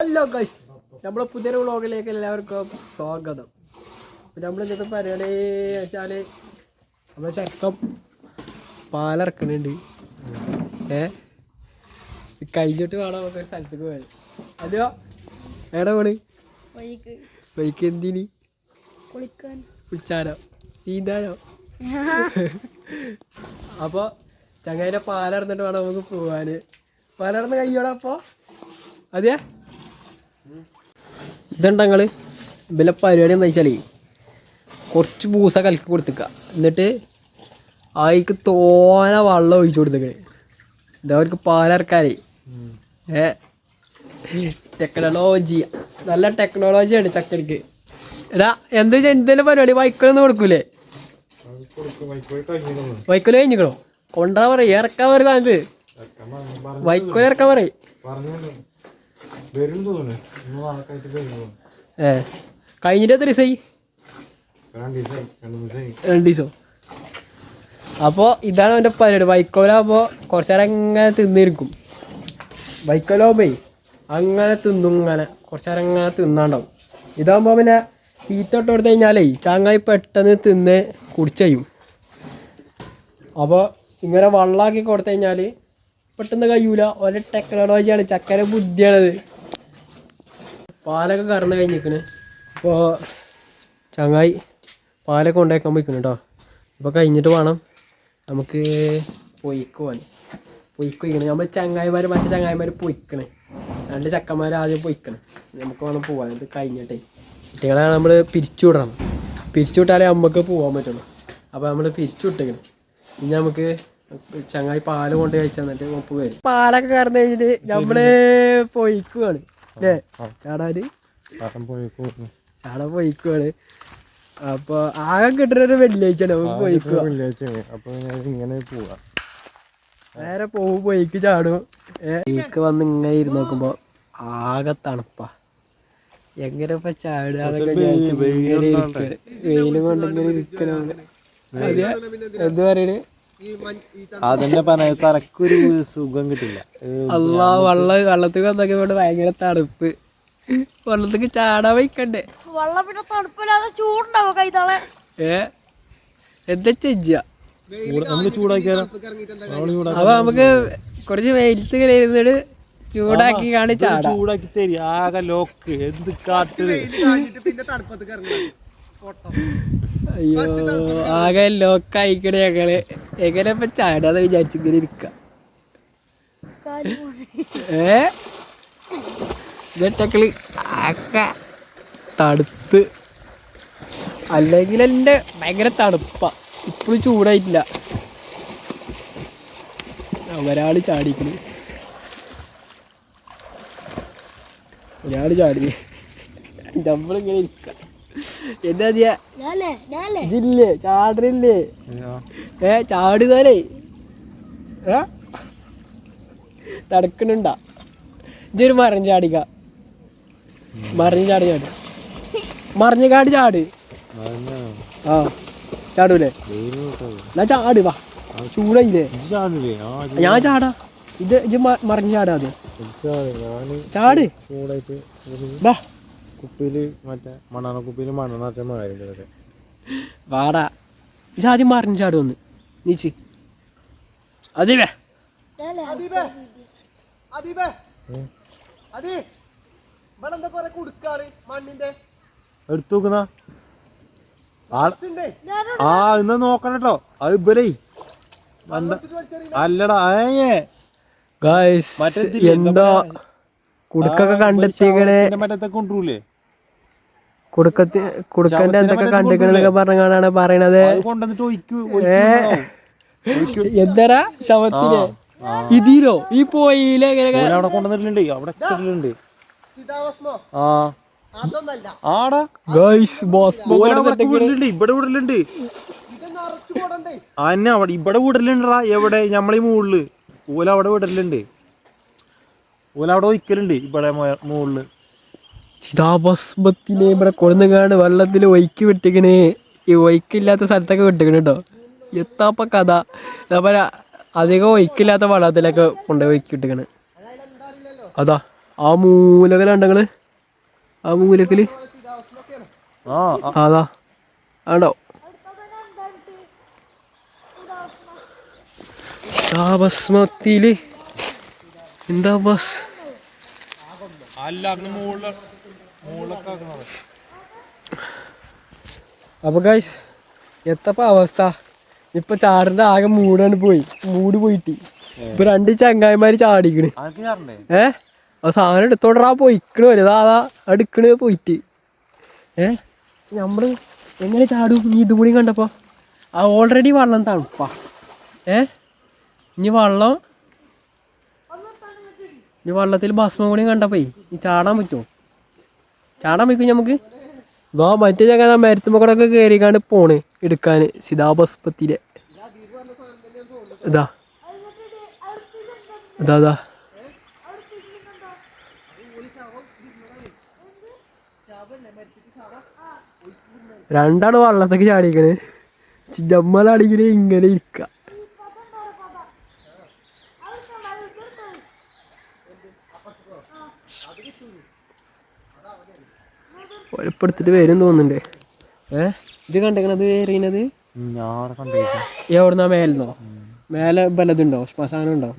Hello guys നമ്മുടെ പുതിയൊരു വ്ളോഗിലേക്ക് എല്ലാവർക്കും സ്വാഗതം. നമ്മൾ ഇന്നത്തെ പരിപാടി വെച്ചാൽ നമ്മുടെ ചക്കം പാലിറക്കുന്നുണ്ട് ഏ? കഴിഞ്ഞിട്ട് വേണം നമുക്ക് ഒരു സ്ഥലത്തേക്ക് പോയത് അതെയോ? എവിടെ പോണ്? വൈക്ക് ബൈക്ക് എന്തിനി? കുളിച്ചാനോ നീന്താനോ? അപ്പോൾ ചങ്ങായിന്റെ പാലറന്നിട്ട് വേണം നമുക്ക് പോവാൻ പാലറന്ന് കഴിയോടാ അപ്പോൾ അതെയാ? ഇതുണ്ട് ഞങ്ങൾ ഇവലെ പരിപാടി എന്താ വെച്ചാൽ കുറച്ച് പൂസ കലക്കി കൊടുത്തേക്ക. എന്നിട്ട് അതിക്ക് തോന വെള്ളം ഒഴിച്ചു കൊടുത്തേക്ക്. ഇത് അവർക്ക് പാലിറക്കാനേ ഏ ടെക്നോളജി നല്ല ടെക്നോളജിയാണ് ചക്കരക്ക്. എടാ എന്ത് എന്തേലും പരിപാടി? വൈക്കലൊന്നും കൊടുക്കൂലേ? വൈക്കോൽ കഴിഞ്ഞിക്കണോ? കൊണ്ടാ പറയും ഇറക്കാൻ പറയുന്നത് വൈക്കോൽ ഇറക്കാൻ പറയും. വരും തോന്നുന്നു ഏ കഴിഞ്ഞിട്ട് എത്ര ദിവസമായി രണ്ട് ദിവസം? അപ്പോൾ ഇതാണ് അവന്റെ പരിപാടി. വൈക്കോലാകുമ്പോൾ കുറച്ച് നേരം അങ്ങനെ തിന്നിരിക്കും. വൈക്കോലാകുമ്പേ അങ്ങനെ തിന്നും ഇങ്ങനെ കുറച്ച് നേരം ഇങ്ങനെ തിന്നാണ്ടാവും. ഇതാകുമ്പോൾ പിന്നെ തീറ്റ ഇട്ട് കൊടുത്തു കഴിഞ്ഞാലേ ചാങ്ങായി പെട്ടെന്ന് തിന്ന് കുടിച്ചയും. അപ്പോൾ ഇങ്ങനെ വള്ളാക്കി കൊടുത്തു കഴിഞ്ഞാൽ പെട്ടെന്ന് കഴിയൂല. ഒരേ ടെക്നോളജിയാണ് ചക്കര ബുദ്ധിയാണത്. പാലൊക്കെ കറന്ന് കഴിഞ്ഞിരിക്കണ്. അപ്പോൾ ചങ്ങായി പാലൊക്കെ കൊണ്ടേക്കാൻ പോയിക്കണം കേട്ടോ അപ്പോൾ കഴിഞ്ഞിട്ട് വേണം നമുക്ക് പൊയ്ക്ക് പോകാൻ നമ്മൾ ചങ്ങായിമാർ മറ്റേ ചങ്ങായിമാർ പൊയ്ക്കണേ. രണ്ട് ചക്കന്മാർ ആദ്യം പൊയ്ക്കണം. നമുക്ക് വേണം പോകാൻ ഇത് കഴിഞ്ഞിട്ടേ. കുട്ടികളെ നമ്മൾ പിരിച്ചു വിടണം. പിരിച്ചു വിട്ടാലേ നമുക്ക് പോകാൻ പറ്റുള്ളൂ. അപ്പോൾ നമ്മൾ പിരിച്ചു വിട്ടേക്കണം. ഇനി നമുക്ക് ചങ്ങായി പാൽ കൊണ്ട് കഴിച്ചാൽ എന്നിട്ട് ഉപ്പ് വരും. പാലൊക്കെ കറന്നു കഴിഞ്ഞിട്ട് നമ്മൾ പൊയ്ക്കുവാണ്. അല്ലേ? ചാടാൻ പൊയ്ക്കുവാണ്. അപ്പൊ ആകെ കിട്ടുന്നൊരു വെള്ളിയാഴ്ച നമുക്ക് പൊയ്ക്കുക വെള്ളിയാഴ്ചയാണ്. അപ്പൊ ഇങ്ങനെ പോവാ. നേരെ പോകും പോയിക്ക് ചാടും. എനിക്ക് വന്ന് ഇങ്ങനെ ഇരുന്ന് നോക്കുമ്പോ ആകെ തണുപ്പാ. എങ്ങനെ ഇപ്പൊ ചാടുക ഇരിക്കാണ്. വെയിലും കൊണ്ട് ഇങ്ങനെ ഇരിക്കണത് എന്ത് പറയണേ? അതന്നെ പറഞ്ഞ തനക്കൊരു സുഖം കിട്ടില്ല. അല്ല വെള്ളം വെള്ളത്തിൽ വന്നൊക്കെ ഭയങ്കര തണുപ്പ്. വെള്ളത്തേക്ക് ചാടാൻ വയ്ക്കണ്ടേ? വെള്ളം പിന്നെ തണുപ്പില്ലാതെ ചൂടുണ്ടാവോ കൈതാളെ? ഏ? എന്താ ചെയ്യാ? അപ്പൊ നമുക്ക് കുറച്ച് വെയിലത്ത് ഇങ്ങനെ ഇരുന്നിട്ട് ചൂടാക്കി കാണി ചൂടാക്കി തരി. ആകെ ലോക്ക്. എന്ത് കാട്ട് അയ്യോ ആകെ ലോക്കായിക്കണേ ഞങ്ങൾ. എങ്ങനെ ഇപ്പൊ ചാടാന്ന് വിചാരിച്ചിങ്ങനെ ഇരിക്ക? ഏ? തണുത്ത്. അല്ലെങ്കിൽ എന്റെ ഭയങ്കര തണുപ്പാ. ഇപ്പോഴും ചൂടായിട്ടില്ല. ഒരാൾ ചാടിക്കണ്. ഒരാൾ ചാടി നമ്മളിങ്ങനെ ഇരിക്ക. എന്താ ചെയ്യാ? ഇതില്ലേ ചാടണില്ലേ ഏ ചാടുകാലേ ഏ? തടക്കണുണ്ടാ ഇതൊരു മറിഞ്ഞ് ചാടിക്ക മറിഞ്ഞ് ചാടി ചാട്. മറിഞ്ഞ കാട് ചാട്. ആ ചാടൂലേ? എന്നാ ചാട് വാ. ചൂടായില്ലേ? ഞാൻ ചാടാ. ഇത് ഇത് മറിഞ്ഞ് ചാടാ അത്. ചാട്. വാ. കുപ്പിയിൽ മറ്റേ മണ്ണെണ്ണ കുപ്പിയിൽ മണ്ണെണ്ണ വാടാ. ഇത് മാറിന് ചാടും ഒന്ന് നീച്ചി അതിവേ. ആ ഇന്ന് നോക്കണം കേട്ടോ അത് ഇബലേ എന്താ അല്ലടാ ഏ ഗായ്സ് എന്താ കുടുക്കൊക്കെ കണ്ടെത്തിക്കണേ മറ്റേ കൊണ്ടുവരൂലേ? കുടുക്കത്തി കുടുക്കന്റെ എന്തൊക്കെ കണ്ടിക്കണെന്നൊക്കെ പറഞ്ഞാണ് പറയണത്. എന്തരാ? ശവത്തിന്. ഇതിലോ? ഈ പോയില്ല എങ്ങനെ അവിടെ കൊണ്ടുവന്നിട്ടുണ്ട് അവിടെ ഇട്ടിട്ടുണ്ട്. ആ. ആടാ. ഗായ്സ് ബോസ് ഓല അവിടെ വിടലുണ്ട് ഇവിടെ വിടലുണ്ട്. അന്നെ അവിടെ ഇവിടെ വിടലുണ്ടാ എവിടെ? നമ്മളീ മുകളിൽ ഓല അവിടെ വിടലുണ്ട്. ഓല അവിടെ ഒരിക്കലുണ്ട് ഇവിടെ മുകളിൽ ചിതാഭസ്മത്തിനെ ഇവിടെ കൊണ്ടുങ്ങാണ്ട് വെള്ളത്തിൽ ഒഴുക്കി വിട്ടിക്കണ്. ഈ ഒഴുക്കില്ലാത്ത സ്ഥലത്തൊക്കെ വിട്ടിക്കണ് കേട്ടോ എത്താപ്പ കഥ. അതേപോലെ അധികം ഒഴുക്കില്ലാത്ത വെള്ളത്തിലൊക്കെ കൊണ്ടുപോയി ഒഴുക്കി വിട്ടിക്കണ്. അതാ ആ മൂലകലുണ്ടങ്ങൾ ആ മൂലക്കൽ? അതാ ആണോ ചിതാഭസ്മത്തിൽ എന്താ ബസ്? അല്ല അതിന് മുകളിൽ മുകളിലൊക്കെ ആക്കണത്. അപ്പൊ ഗൈസ് എത്തപ്പ അവസ്ഥ. ഇപ്പൊ ചാടിന്റെ ആകെ മൂടാണ് പോയി. മൂട് പോയിട്ട്. ഇപ്പൊ രണ്ട് ചങ്ങായിമാര് ചാടിക്കണ്. ഏഹ് ഏ? ആ സാധനം എടുത്തോണ്ടാ പോയിക്കണ് വലുതാ അതാ അടുക്കണ് പോയിട്ട്. ഏ? നമ്മൾ എങ്ങനെ ചാടും? നീ ഇതും കൂടി കണ്ടപ്പോ. ആ ഓൾറെഡി വെള്ളം തണുപ്പാ. ഏ? ഇനി വെള്ളം ഇനി വെള്ളത്തിൽ ഭസ്മം കൂടി കണ്ടപ്പോ ഈ ചാടാൻ പറ്റുമോ? ചാടാൻ വയ്ക്കും നമുക്ക്? വാ മറ്റേ ചങ്ങ മരത്തുമ്പോ കൂടെ ഒക്കെ കയറിക്കാണ്ട് പോണ് എടുക്കാന് സിതാബസ്പത്തിലെ ഇതാ. ഇതാ ഇതാ. രണ്ടാണ് വള്ളത്തേക്ക് ചാടിക്കണ്. ജമ്മലാണെങ്കിൽ ഇങ്ങനെ ഇരിക്ക. ഒരപ്പെടുത്തിട്ട് വരും തോന്നുന്നുണ്ട്. ഏ? ഇത് കണ്ടേക്കണത് എറിയണത് എവിടുന്നാ മേലെന്നോ? മേലെ ബലതുണ്ടോ ശ്മശാനം ഉണ്ടോ?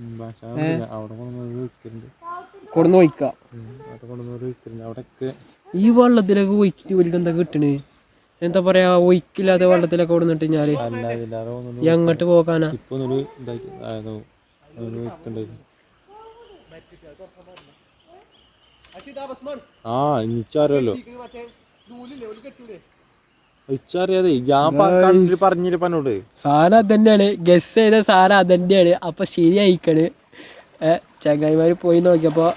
കൊടുന്ന് ഒഴിക്ക. ഈ വെള്ളത്തിലൊക്കെ ഒഴിക്കിട്ട് വലിയ എന്താ കിട്ടണേ? എന്താ പറയാ ഒഴിക്കില്ലാത്ത വെള്ളത്തിലൊക്കെ കൊടുന്നിട്ട് ഞാൻ എങ്ങോട്ട് പോകാനാ? ആ എനിച്ചറിയാലോ ഇച്ചറിയാതെ ഞാൻ കണ്ടിട്ട് പറഞ്ഞില്ല പന്നോട്? സാധനം അത് തന്നെയാണ് ഗസ് ചെയ്ത സാധനം അത് തന്നെയാണ് അപ്പൊ ശരിയായിക്കണ്. ചങ്ങായിമാര് പോയി നോക്കിയപ്പോ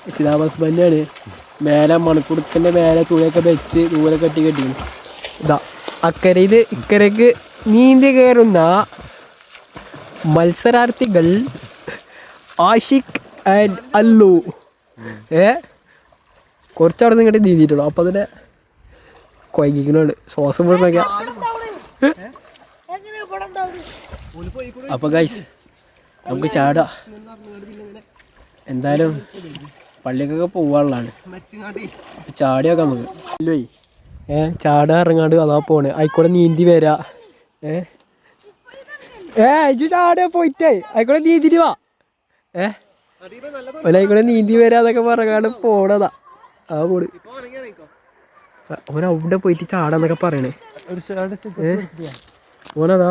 തന്നെയാണ് മേലെ മണക്കുടുക്കന്റെ മേലെ തുണിയൊക്കെ വെച്ച് ദൂരെ കെട്ടി കെട്ടി ഇതാ അക്കരയിൽ ഇക്കരക്ക് നീന്തി കയറുന്ന മത്സരാർത്ഥികൾ ആഷിഖ് ആൻഡ് അല്ലു. ഏ കുറച്ചവിടെ നിന്ന് ഇങ്ങോട്ട് നീന്തിയിട്ടുള്ളൂ. അപ്പൊ അതിന്റെ കൊയങ്ങിക്കുന്നുണ്ട് ശ്വാസം പോയിട്ടൊക്കെ അപ്പൊ ഗൈസ് നമുക്ക് ചാടാ. എന്തായാലും പള്ളിക്കൊക്കെ പോവാനുള്ളതാണ്. ചാടി ചാടിയൊക്കെ നമുക്ക്. ഇല്ലേ? ഏ ചാടാ ഇറങ്ങാണ്ട് അതാ പോണ്. ആയിക്കോടെ നീന്തി വരാ. ഏ? ഏ അജു ചാടിയ പോയിട്ടേ. ആയിക്കോടെ നീന്തിട്ട് വാ. ഏ? ഓല ആയിക്കോടെ നീന്തി വരാന്നൊക്കെ പറഞ്ഞാണ്ട് പോണതാ. ആ പോണ് ഓൻ അവിടെ പോയിട്ട് ചാടാന്നൊക്കെ പറയണേ. ഓനതാ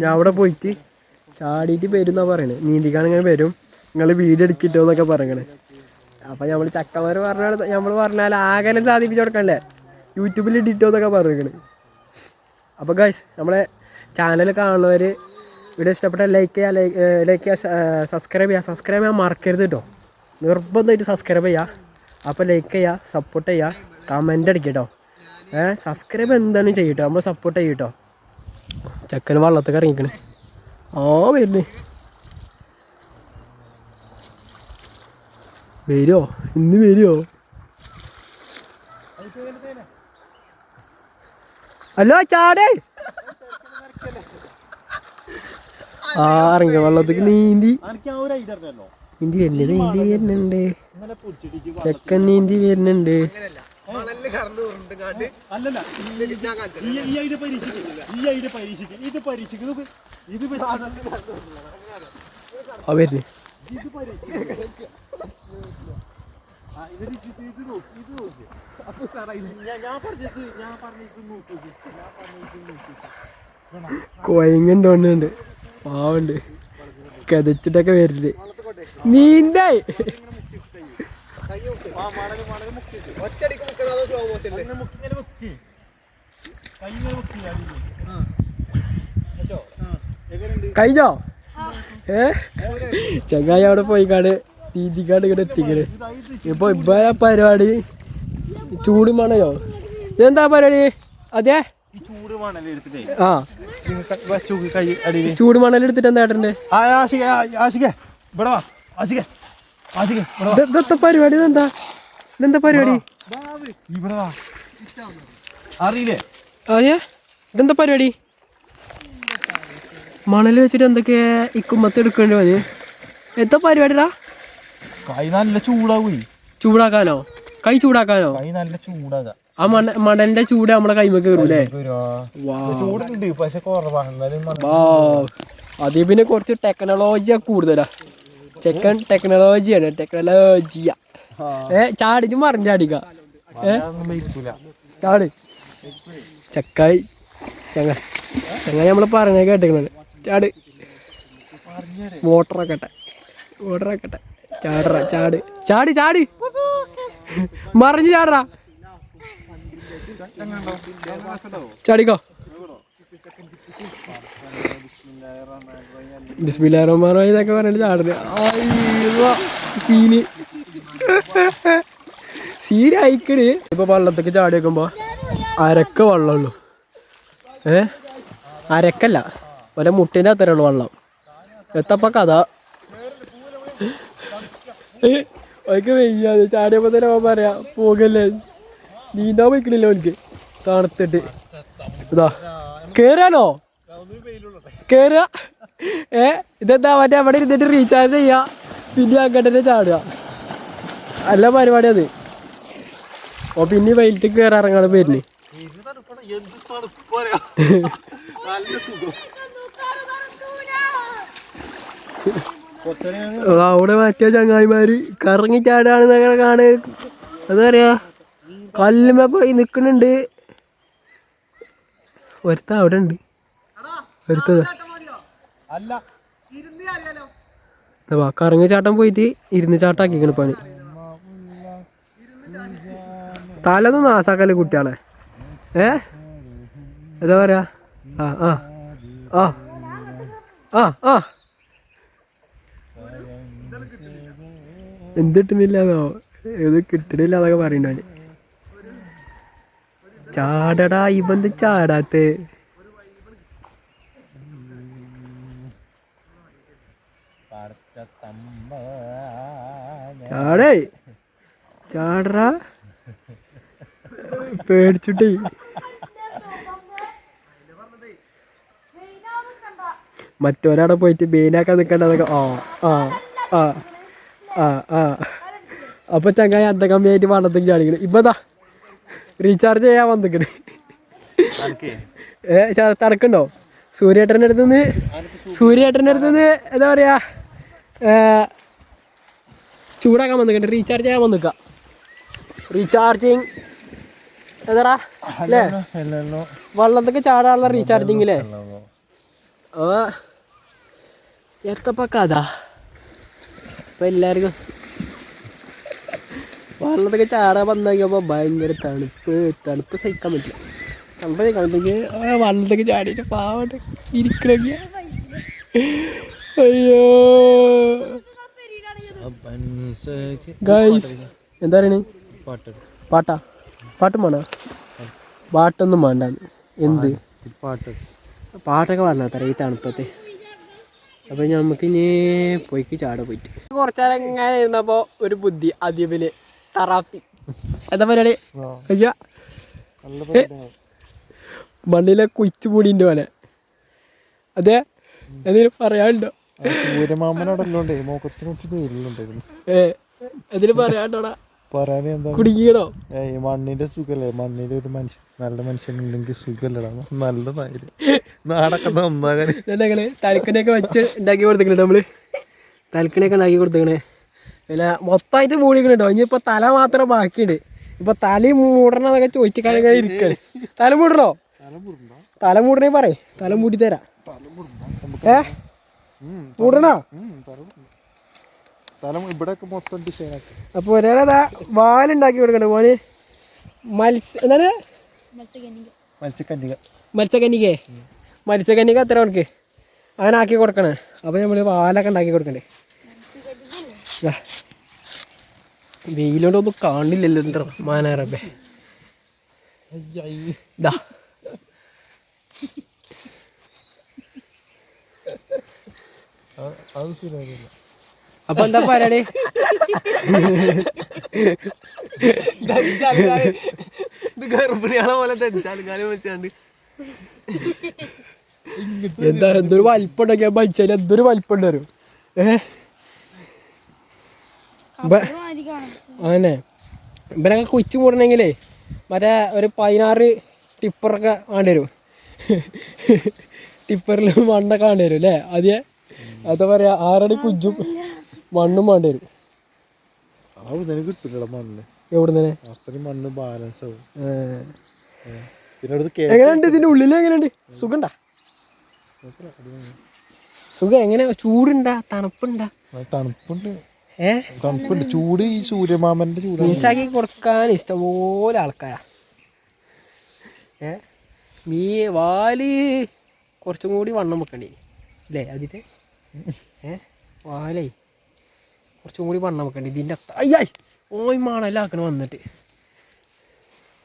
ഞാൻ അവിടെ പോയിട്ട് ചാടിയിട്ട് വരും എന്നാ പറയണേ നീന്തിക്കാണിങ്ങനെ വരും. നിങ്ങൾ വീഡിയോ എടുക്കിട്ടോ എന്നൊക്കെ പറയണേ. അപ്പൊ നമ്മൾ ചക്കന്മാർ പറഞ്ഞാൽ നമ്മൾ പറഞ്ഞാൽ ആകലം സാധിപ്പിച്ചു കൊടുക്കണ്ടേ? യൂട്യൂബിൽ ഇട്ടിട്ടോ എന്നൊക്കെ പറയണേ. അപ്പോൾ ഗൈസ് നമ്മളെ ചാനൽ കാണുന്നവര് വീഡിയോ ഇഷ്ടപ്പെട്ട ലൈക്ക് ചെയ്യുക ലൈക്ക് ലൈക്ക് സബ്സ്ക്രൈബ് ചെയ്യുക സബ്സ്ക്രൈബ് ചെയ്യാൻ മറക്കരുത് കേട്ടോ നിർബന്ധമായിട്ട് സബ്സ്ക്രൈബ് ചെയ്യുക അപ്പോൾ ലൈക്ക് ചെയ്യുക സപ്പോർട്ട് ചെയ്യുക കമന്റ് അടിക്കട്ടോ. കേട്ടോ ഏഹ് സബ്സ്ക്രൈബ് എന്താണെന്ന് ചെയ്യട്ടോ നമ്മൾ സപ്പോർട്ട് ചെയ്യട്ടോ. ചക്കന് വള്ളത്തൊക്കെ ഇറങ്ങിക്കണേ. ഓ വരുന്നേ. വരുമോ ഇന്ന് വരുമോ ഹലോ ചാടേ. ആ ഇറങ്ങിയ വള്ളത്തേക്ക് നീന്തി. എനിക്ക് വരുന്നത് ഇന്ത്യ വരുന്നുണ്ട്. ചെക്കൻ ഇന്ത്യ വരുന്നുണ്ട്. അല്ലല്ല പാവണ്ട് ഞാൻ ഞാൻ ഞാൻ കതച്ചിട്ടൊക്കെ വരില്ലേ നീന്തേ ആ മണൽ മണൽ മുക്കി അങ്ങനെ മുക്കി ഇങ്ങനെ മുക്കി കൈ ഇങ്ങനെ മുക്കി അതിൽ. വെച്ചോ? എങ്ങനെയുണ്ട് കഴിഞ്ഞോ? ഏ? ചങ്ങായി അവിടെ പോയിക്കാട് രീതിക്കാട് ഇങ്ങോട്ട് എത്തിക്കണ്. ഇപ്പൊ ഇപ്പൊ പരിപാടി ചൂട് മണയോ ഇതെന്താ പരിപാടി? അതെ? ചൂട് മണൽ എടുത്തിട്ട്. എന്താ ഇതെന്താ പരിപാടി? ഇതെന്താ? ഇതെന്താ പരിപാടി? അറിയില്ലേ? അതെ ഇതെന്താ പരിപാടി? മണൽ വെച്ചിട്ട് എന്തൊക്കെ ഇക്കുമ്പത്ത് എടുക്കേണ്ടി മതി എന്താ പരിപാടിടാ? കൈ നല്ല ചൂടാവൂ. ചൂടാക്കാനോ? കൈ ചൂടാക്കാനോ? കൈ നല്ല ചൂടാകാം. ആ മണ മണലിന്റെ ചൂട് നമ്മളെ കൈമക്ക് കയറൂലേ ചൂടുണ്ട് പക്ഷെ കുറവാ എന്നാലും മണ- വാ. അത് പിന്നെ കുറച്ച് ടെക്നോളജിയാ കൂടുതലാ. ചെക്കൻ ടെക്നോളജിയാണ് ടെക്നോളജിയ ഏ ചാടിച്ച് മറിഞ്ഞാടിക്ക ഏ? അതൊന്നും മേടിക്കൂല ചാട്. ചക്കായി. ചങ്ങ. ചങ്ങ നമ്മൾ പറഞ്ഞ കേട്ടിക്കണത് ചാട്. മോട്ടറൊക്കെ മോട്ടറൊക്കെ ചാടറ ചാട്. ചാടി ചാടി. മറിഞ്ഞ് ചാടറാ. ചാടിക്കോ. ബിസ്മില്ലാറഹ്മാൻ ഇതൊക്കെ പറഞ്ഞിട്ട് ചാടുന്നത് അയ്യോ സീന് സീന്. അയക്കണ് ഇപ്പൊ വള്ളത്തേക്ക് ചാടി വെക്കുമ്പോ അരക്ക വെള്ളമുള്ളൂ ഏ? അരക്കല്ല. ഒരേ മുട്ടിന്റെ അത്ര വള്ളം. എത്തപ്പ കഥ. അവർക്ക് വെയ്യാതെ ചാടിയപ്പോ തന്നെ പറയാ പോകല്ലേ. നീന്താൻ പോയിക്കണില്ല അവനക്ക്. തണുത്തിട്ട്. ഇതാ. കേറാനോ? കേറുക ഏ ഇതെന്താ മറ്റേ അവിടെ ഇരുന്നിട്ട് റീചാർജ് ചെയ്യാ? പിന്നെ അങ്ങോട്ട് ചാടുക. നല്ല പരിപാടി അത് ഓ പിന്നെ വെയിലിട്ട് കയറി ഇറങ്ങാണ് പേരിന് അവിടെ മറ്റേ ചങ്ങായിമാര് കറങ്ങി ചാടാണെന്നൊക്കെ കാണ് എന്താ പറയാ കല്ലുമ്മ പോയി നിക്കണുണ്ട്. ഒരുത്ത അവിടെ ഉണ്ട്. ഒരുത്തത് അല്ല. വാ കറങ്ങി ചാട്ടം പോയിട്ട് ഇരുന്ന് ചാട്ടാക്കിക്കണ് പണി തലൊന്നും നാസാക്കല്ലേ കുട്ടികളെ? ഏ? എന്താ പറയാ? ആ ആ. ആ. ആ ആ. എന്തിട്ടുന്നില്ലാന്നോ ഇത് കിട്ടണില്ല എന്നൊക്കെ പറയണ്ടവന് ചാടടാ ഇവന്ത് ചാടാത്ത? ചാടേ ചാടറാ പേടിച്ചിട്ടേ. മറ്റൊരാടെ പോയിട്ട് മെയിനാക്കാൻ നിക്കണ്ട ആ ആ ആ ആ അപ്പൊ ചങ്ങായി അന്ത കമ്മിയായിട്ട് വണ്ണത്തേക്ക് ചാടിക്കണം ഇപ്പതാ റീചാർജ് ചെയ്യാൻ വന്നിക്കണ്. ഏ തണുക്കുണ്ടോ? സൂര്യേട്ടന്റെ അടുത്ത് നിന്ന് സൂര്യേട്ടന്റെ അടുത്ത് നിന്ന് എന്താ പറയാ ചൂടാക്കാൻ വന്നിക്കണ്ട് റീചാർജ് ചെയ്യാൻ വന്നിക്ക. റീചാർജിങ് എന്താടാ? അല്ലേ വെള്ളത്തൊക്കെ ചാടാനുള്ള റീചാർജിങ് അല്ലേ. ഓ എത്തപ്പ കഥ. ഇപ്പൊ എല്ലാവർക്കും വെള്ളത്തൊക്കെ ചാടാൻ വന്നു നോക്കിയപ്പോൾ ഭയങ്കര തണുപ്പ്. തണുപ്പ് സഹിക്കാൻ പറ്റില്ല. തണുപ്പ് സഹിക്കാൻ പറ്റില്ലെങ്കിൽ വെള്ളത്തൊക്കെ ചാടിയിട്ട് പാവട്ട് ഇരിക്കണമെങ്കിൽ അയ്യോ. ഗൈസ് എന്താ പറയണേ? പാട്ട്? പാട്ടാ വേണോ? പാട്ടൊന്നും വേണ്ട. എന്ത്? പാട്ട് പാട്ടൊക്കെ പറഞ്ഞാത്തറ ഈ തണുപ്പത്തെ. അപ്പൊ നമുക്ക് ഇനി പോയിക്ക് ചാട പോയിട്ട്. കുറച്ചേരം ഇങ്ങനെ ഇരുന്നപ്പോ ഒരു ബുദ്ധി അദ്യപിൽ തറാപ്പി. എന്താ പരിപാടി? അയ്യ മണ്ണിലെ കുയിച്ചു മൂടിന്റെ പോലെ. അതെ എന്തെങ്കിലും പറയാനുണ്ടോ? സൂര്യമാമനോടല്ലോണ്ടേ മോക്കത്തിന് കുറച്ച് പേരിലുണ്ടായിരുന്നു. ഏ എന്തെങ്കിലും പറയാനുണ്ടോടാ? പറയാൻ എന്താ? കുടുങ്ങിയടോ ഏയ് മണ്ണിന്റെ സുഖല്ലേ? മണ്ണിന്റെ ഒരു മനുഷ്യൻ നല്ല മനുഷ്യൻ ഉണ്ടെങ്കിൽ സുഖല്ലടാ നല്ലതായിരുന്നു നാടൊക്കെ നന്നാകാൻ. തലക്കണിയൊക്കെ വെച്ച് ഉണ്ടാക്കി കൊടുത്തിട്ടുണ്ട് നമ്മൾ? തലക്കണിയൊക്കെ ഉണ്ടാക്കി കൊടുത്തേക്കണേ പിന്നെ മൊത്തമായിട്ട് മൂടിക്കണുണ്ടോ ഇനിയിപ്പോ തല മാത്രം ബാക്കിയുണ്ട്. ഇപ്പൊ തല മൂടണതൊക്കെ ചോദിച്ചു കാര്യങ്ങൾ ഇരിക്കാണ്. തല മൂടണോ? തല മൂടണേ പറയേ. തല മൂടി തരാം. ഏ? മൂടണോ? അപ്പൊ ഒരാളതാ വാലുണ്ടാക്കി കൊടുക്കണ്ട മോന് മത്സ്യ എന്താണ്? മത്സ്യക്കന്യക മത്സ്യകന്യകേ. മത്സ്യകന്യക എത്ര ഉണക്ക് അങ്ങനെ ആക്കി കൊടുക്കണേ. അപ്പൊ നമ്മൾ വാലൊക്കെ ഉണ്ടാക്കി കൊടുക്കണ്ടേ. വെയിലോണ്ടൊന്നും കാണില്ലല്ലോ എന്താ മാനാറബേ. ഇതാ അപ്പൊ എന്താ പറയണേ ഇത് ഗർഭിണികളെ പോലെ തെച്ചാൽക്കാലം വെച്ചാണ്ട് എന്താ എന്തൊരു വലിപ്പം ഉണ്ടാക്കിയാ മനുഷ്യന് എന്തൊരു വലിപ്പം ഉണ്ടായിരുന്നു ഏ? ബ- അതന്നെ. ഇവനൊക്കെ കുച്ചു മൂടണമെങ്കിലേ മറ്റേ ഒരു പതിനാറ് ടിപ്പറൊക്കെ വേണ്ടി വരും. ടിപ്പറിൽ മണ്ണൊക്കെ വേണ്ടി വരും അല്ലേ? അതെ എന്താ പറയാ ആറടി കുഞ്ചും മണ്ണും വേണ്ടി വരും. കിട്ടില്ല മണ്ണ്. എവിടെ നിന്ന് അത്രയും മണ്ണ് ബാലൻസ് ആവും. പിന്നെ എങ്ങനെയുണ്ട് ഇതിന്റെ ഉള്ളിൽ എങ്ങനെയുണ്ട്? സുഖണ്ട? സുഖം. എങ്ങനെ? ചൂടുണ്ടാ? തണുപ്പുണ്ടാ? തണുപ്പുണ്ട്. തണുപ്പുണ്ട്. ചൂട് ഈ സൂര്യമാമന്റെ ചൂടാണ്. മീൻസാക്കി കൊടുക്കാൻ ഇഷ്ടംപോലെ ആൾക്കാരാ. ഏ? മീ വാൽ കുറച്ചും കൂടി വണ്ണം വെക്കണ്ടേ. അല്ലേ അതിന്റെ ഏ? വാലേ കുറച്ചും കൂടി വണ്ണം വെക്കണ്ടേ. ഇതിന്റെ അയ്യായി! ഓയ് മാണെല്ലാം ആക്കണം വന്നിട്ട്.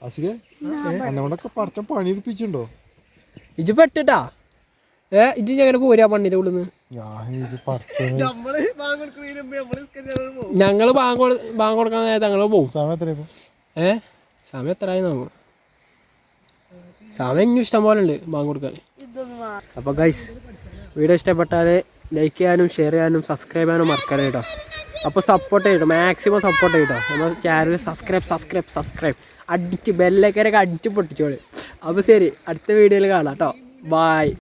അസുഖ എന്നോടൊക്കെ പറച്ച പണി എടുപ്പിച്ചിട്ടുണ്ടോ ഇജ് പെട്ടിട്ടാ ഏ ഇജ് ഞാൻ പോരാ പണ്ണിന്റെ ഉള്ളിൽ നിന്ന് നമ്മൾ ബാങ്ക് പോകും ബാങ്ക് കൊടു ബാങ്ക് കൊടുക്കാൻ നേരത്തെ ഞങ്ങൾ പോവും. സമയം എത്ര ആയി ഏ? സമയം എത്രയായി നോക്കും സമയം ഇനി ഇഷ്ടം പോലെ ഉണ്ട് ബാങ്ക് കൊടുക്കാൻ. അപ്പൊ ഗൈസ് വീഡിയോ ഇഷ്ടപ്പെട്ടാൽ ലൈക്ക് ചെയ്യാനും ഷെയർ ചെയ്യാനും സബ്സ്ക്രൈബ് ചെയ്യാനും മറക്കരുത് കേട്ടോ. അപ്പോൾ സപ്പോർട്ട് ചെയ്യട്ടോ മാക്സിമം സപ്പോർട്ട് ചെയ്യട്ടോ. നമ്മുടെ ചാനൽ സബ്സ്ക്രൈബ് സബ്സ്ക്രൈബ് സബ്സ്ക്രൈബ് അടിച്ച് ബെല്ലൊക്കെ അടിച്ച് പൊട്ടിച്ചോളൂ. അപ്പോൾ ശരി അടുത്ത വീഡിയോയിൽ കാണാം കേട്ടോ. ബായ്